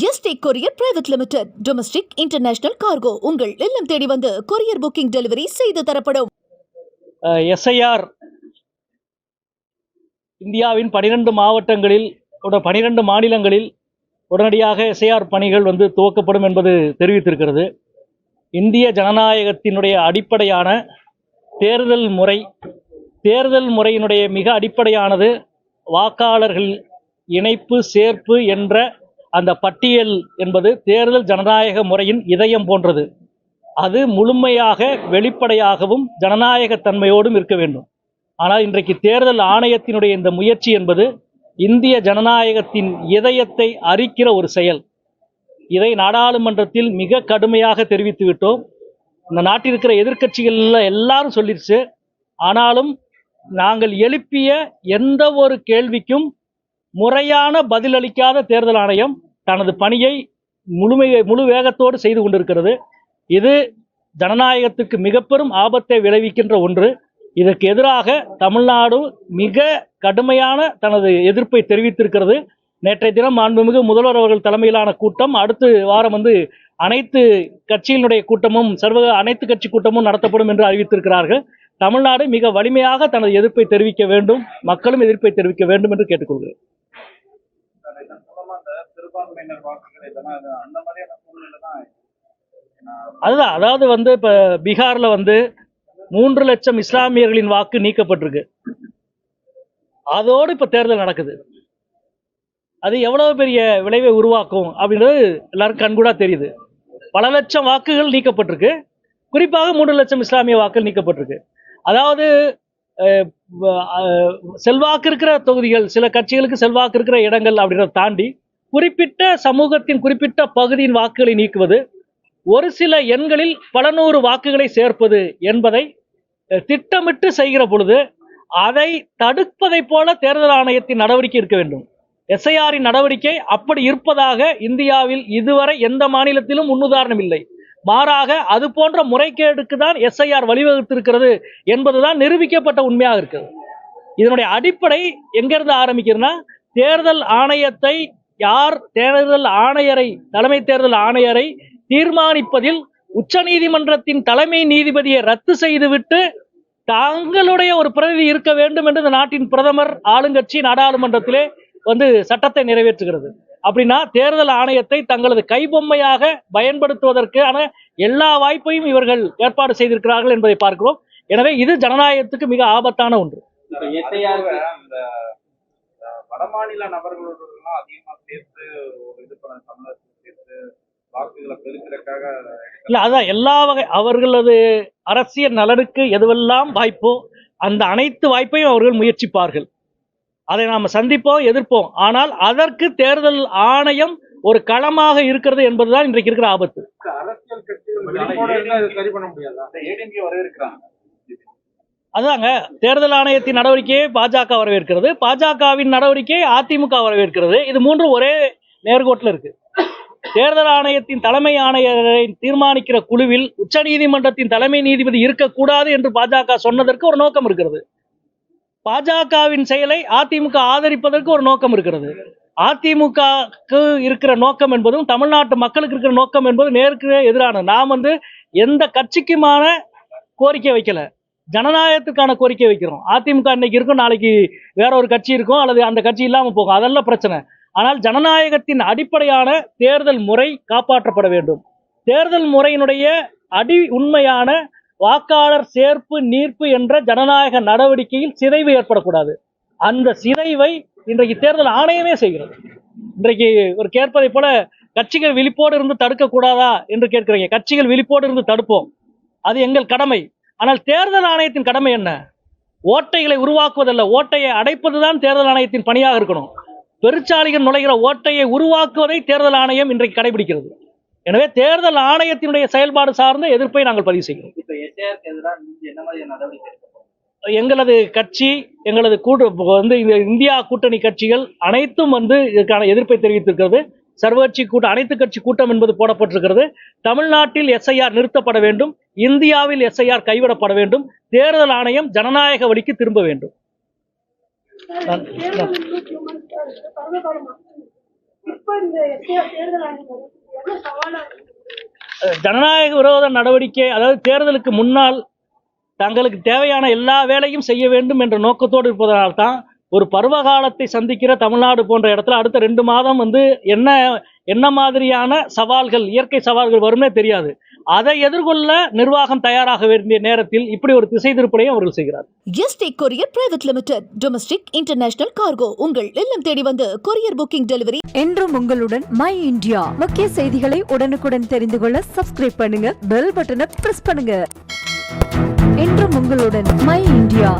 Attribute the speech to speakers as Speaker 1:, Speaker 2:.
Speaker 1: ST courier private limited. Domestic international cargo உங்கள் இல்லம் தேடி வந்து கொரியர் புக்கிங் டெலிவரி செய்து தரப்படும்.
Speaker 2: எஸ்ஐஆர் இந்தியாவின் பனிரெண்டு மாவட்டங்களில் பனிரெண்டு மாநிலங்களில் உடனடியாக எஸ்ஐஆர் பணிகள் வந்து துவக்கப்படும் என்பது தெரிவித்திருக்கிறது. இந்திய ஜனநாயகத்தினுடைய அடிப்படையான தேர்தல் முறை தேர்தல் முறையினுடைய மிக அடிப்படையானது வாக்காளர்கள் இணைப்பு சேர்ப்பு என்ற அந்த பட்டியல் என்பது தேர்தல் ஜனநாயக முறையின் இதயம் போன்றது. அது முழுமையாக வெளிப்படையாகவும் ஜனநாயக தன்மையோடும் இருக்க வேண்டும். ஆனால் இன்றைக்கு தேர்தல் ஆணையத்தினுடைய இந்த முயற்சி என்பது இந்திய ஜனநாயகத்தின் இதயத்தை அரிக்கிற ஒரு செயல். இதை நாடாளுமன்றத்தில் மிக கடுமையாக தெரிவித்து விட்டோம். இந்த நாட்டில் இருக்கிற எதிர்க்கட்சிகளில் எல்லாரும் சொல்லிடுச்சு ஆனாலும் நாங்கள் எழுப்பிய எந்த ஒரு கேள்விக்கும் முறையான பதிலளிக்காத தேர்தல் ஆணையம் தனது பணியை முழுமை முழு வேகத்தோடு செய்து கொண்டிருக்கிறது. இது ஜனநாயகத்துக்கு மிக பெரும் ஆபத்தை விளைவிக்கின்ற ஒன்று. இதற்கு எதிராக தமிழ்நாடு மிக கடுமையான தனது எதிர்ப்பை தெரிவித்திருக்கிறது. நேற்றைய தினம் மாண்புமிகு முதல்வர் அவர்கள் தலைமையிலான கூட்டம் அடுத்த வாரம் வந்து அனைத்து கட்சியினுடைய கூட்டமும் சர்வ அனைத்து கட்சி கூட்டமும் நடத்தப்படும் என்று அறிவித்திருக்கிறார்கள். தமிழ்நாடு மிக வலிமையாக தனது எதிர்ப்பை தெரிவிக்க வேண்டும் மக்களும் எதிர்ப்பை தெரிவிக்க வேண்டும் என்று கேட்டுக்கொள்கிறேன்
Speaker 3: இதன் மூலமா இந்த சிறுபான்மையினர் வாக்குகள் இதெல்லாம் இது அந்த மாதிரியான சூழ்நிலை தான் ஏன்னா,
Speaker 2: அதுதான் அதாவது வந்து இப்போ பீகார்ல வந்து மூன்று லட்சம் இஸ்லாமியர்களின் வாக்கு நீக்கப்பட்டிருக்கு. அதோடு இப்போ தேர்தல் நடக்குது. அது எவ்வளவு பெரிய விளைவை உருவாக்கும் அப்படின்றது எல்லாரும் கண்கூடா தெரியுது. பல லட்சம் வாக்குகள் நீக்கப்பட்டிருக்கு. குறிப்பாக மூன்று லட்சம் இஸ்லாமிய வாக்குகள் நீக்கப்பட்டிருக்கு. அதாவது அஹ், அஹ், செல்வாக்கு இருக்கிற தொகுதிகள் சில கட்சிகளுக்கு செல்வாக்கு இருக்கிற இடங்கள் அப்படின்றத தாண்டி குறிப்பிட்ட சமூகத்தின் குறிப்பிட்ட பகுதியின் வாக்குகளை நீக்குவது ஒரு சில எண்களில் பல நூறு வாக்குகளை சேர்ப்பது என்பதை திட்டமிட்டு செய்கிற பொழுது அதை தடுப்பதைப் போல தேர்தல் ஆணையத்தின் நடவடிக்கை இருக்க வேண்டும். எஸ்ஐஆரின் நடவடிக்கை அப்படி இருப்பதாக இந்தியாவில் இதுவரை எந்த மாநிலத்திலும் முன்னுதாரணம் இல்லை. மாறாக அது போன்ற முறைகேடுக்கு தான் எஸ்ஐஆர் வழிவகுத்திருக்கிறது என்பதுதான் நிரூபிக்கப்பட்ட உண்மையாக இருக்குது. இதனுடைய அடிப்படை எங்கிருந்து ஆரம்பிக்கிறதுனா தேர்தல் ஆணையத்தை யார் தேர்தல் ஆணையரை தலைமை தேர்தல் ஆணையரை தீர்மானிப்பதில் உச்சநீதிமன்றத்தின் தலைமை நீதிபதியை ரத்து செய்துவிட்டு தங்களுடைய ஒரு பிரதிநிதி இருக்க வேண்டும் என்று இந்த நாட்டின் பிரதமர் ஆளுங்கட்சி நாடாளுமன்றத்திலே வந்து சட்டத்தை நிறைவேற்றுகிறது. அப்படின்னா தேர்தல் ஆணையத்தை தங்களது கைபொம்மையாக பயன்படுத்துவதற்கான எல்லா வாய்ப்பையும் இவர்கள் ஏற்பாடு செய்திருக்கிறார்கள் என்பதை பார்க்கிறோம். எனவே இது ஜனநாயகத்துக்கு மிக ஆபத்தான ஒன்று
Speaker 3: அது போக அந்த அஹ், வடமாநில நபர்களோடலாம் அதிகமா சேர்த்து ஒரு இது பண்ண தமிழகத்துக்கு சேர்த்து வாக்குகளை பெருக்கிறதுக்காக
Speaker 2: இல்ல அதான் எல்லா வகை அவர்களது அரசியல் நலனுக்கு எதுவெல்லாம் வாய்ப்போ அந்த அனைத்து வாய்ப்பையும் அவர்கள் முயற்சிப்பார்கள். அதை நாம் சந்திப்போம் எதிர்ப்போம். ஆனால் அதற்கு தேர்தல் ஆணையம் ஒரு களமாக இருக்கிறது என்பதுதான் இன்றைக்கு இருக்கிற ஆபத்து.
Speaker 3: அரசியல் கட்சிகள் சரி பண்ண முடியாதா?
Speaker 2: அதாங்க தேர்தல் ஆணையத்தின் நடவடிக்கையை பாஜக வரவேற்கிறது. பாஜகவின் நடவடிக்கையை அதிமுக வரவேற்கிறது. இது மூன்றும் ஒரே நேர்கோட்டில் இருக்கு. தேர்தல் ஆணையத்தின் தலைமை ஆணையரை தீர்மானிக்கிற குழுவில் உச்சநீதிமன்றத்தின் தலைமை நீதிபதி இருக்கக்கூடாது என்று பாஜக சொன்னதற்கு ஒரு நோக்கம் இருக்கிறது. பாஜகவின் செயலை அதிமுக ஆதரிப்பதற்கு ஒரு நோக்கம் இருக்கிறது. அதிமுகக்கு இருக்கிற நோக்கம் என்பதும் தமிழ்நாட்டு மக்களுக்கு இருக்கிற நோக்கம் என்பதும் நேருக்கு எதிரான. நாம் வந்து எந்த கட்சிக்குமான கோரிக்கை வைக்கல. ஜனநாயகத்துக்கான கோரிக்கை வைக்கிறோம். அதிமுக இன்னைக்கு இருக்கும் நாளைக்கு வேற ஒரு கட்சி இருக்கும் அல்லது அந்த கட்சி இல்லாமல் போகும். அதெல்லாம் பிரச்சனை. ஆனால் ஜனநாயகத்தின் அடிப்படையான தேர்தல் முறை காப்பாற்றப்பட வேண்டும். தேர்தல் முறையினுடைய அடி உண்மையான வாக்காளர் சேர்ப்பு நீர்ப்பு என்ற ஜனநாயக நடவடிக்கையில் சிதைவு ஏற்படக்கூடாது. அந்த சிதைவை இன்றைக்கு தேர்தல் ஆணையமே செய்கிறது. இன்றைக்கு ஒரு கேட்பதை போல கட்சிகள் விழிப்போடு இருந்து தடுக்க கூடாதா என்று கேட்கிறீங்க. கட்சிகள் விழிப்போடு இருந்து தடுப்போம். அது எங்கள் கடமை. ஆனால் தேர்தல் ஆணையத்தின் கடமை என்ன? ஓட்டைகளை உருவாக்குவதல்ல ஓட்டையை அடைப்பதுதான் தேர்தல் ஆணையத்தின் பணியாக இருக்கணும். பெருச்சாளிகள் நுழைகிற ஓட்டையை உருவாக்குவதை தேர்தல் ஆணையம் இன்றைக்கு கடைபிடிக்கிறது. எனவே தேர்தல் ஆணையத்தினுடைய செயல்பாடு சார்ந்த எதிர்ப்பை நாங்கள் பதிவு செய்கிறோம்? எங்களது கட்சி எங்களது கூட்டு வந்து இந்த இந்தியா கூட்டணி கட்சிகள் அனைத்தும் வந்து இதற்கான எதிர்ப்பை தெரிவித்திருக்கிறது. சர்வகட்சி கூட்டம் அனைத்து கட்சி கூட்டம் என்பது போடப்பட்டிருக்கிறது. தமிழ்நாட்டில் எஸ்ஐஆர் நிறுத்தப்பட வேண்டும். இந்தியாவில் எஸ்ஐஆர் கைவிடப்பட வேண்டும். தேர்தல் ஆணையம் ஜனநாயக வழிக்கு திரும்ப வேண்டும். ஜனநாயக விரோத நடவடிக்கை அதாவது தேர்தலுக்கு முன்னால் தங்களுக்கு தேவையான எல்லா வேலையும் செய்ய வேண்டும் என்ற நோக்கத்தோடு இருப்பதனால் தான் ஒரு பருவ காலத்தை சந்திக்கிற தமிழ்நாடு போன்ற இடத்துல அடுத்த ரெண்டு மாதம் வந்து என்ன என்ன மாதிரியான சவால்கள் இயற்கை சவால்கள் வரும்னே தெரியாது. அதை எதிர்கொள்ள நிர்வாகம் தயாராக வேண்டிய நேரத்தில் இப்படி ஒரு திசை திருப்பலையும் அவர்கள் செய்கிறார்
Speaker 1: ST courier private limited domestic international cargo. உங்கள் இல்லம் தேடி வந்து கொரியர் புக்கிங் டெலிவரி.
Speaker 4: என்றும் உங்களுடன் மை இந்தியா. முக்கிய செய்திகளை உடனுக்குடன் தெரிந்து கொள்ள சப்ஸ்கிரைப் பண்ணுங்க பெல் பட்டனை பிரஸ் பண்ணுங்க. என்றும் உங்களுடன் மை இந்தியா.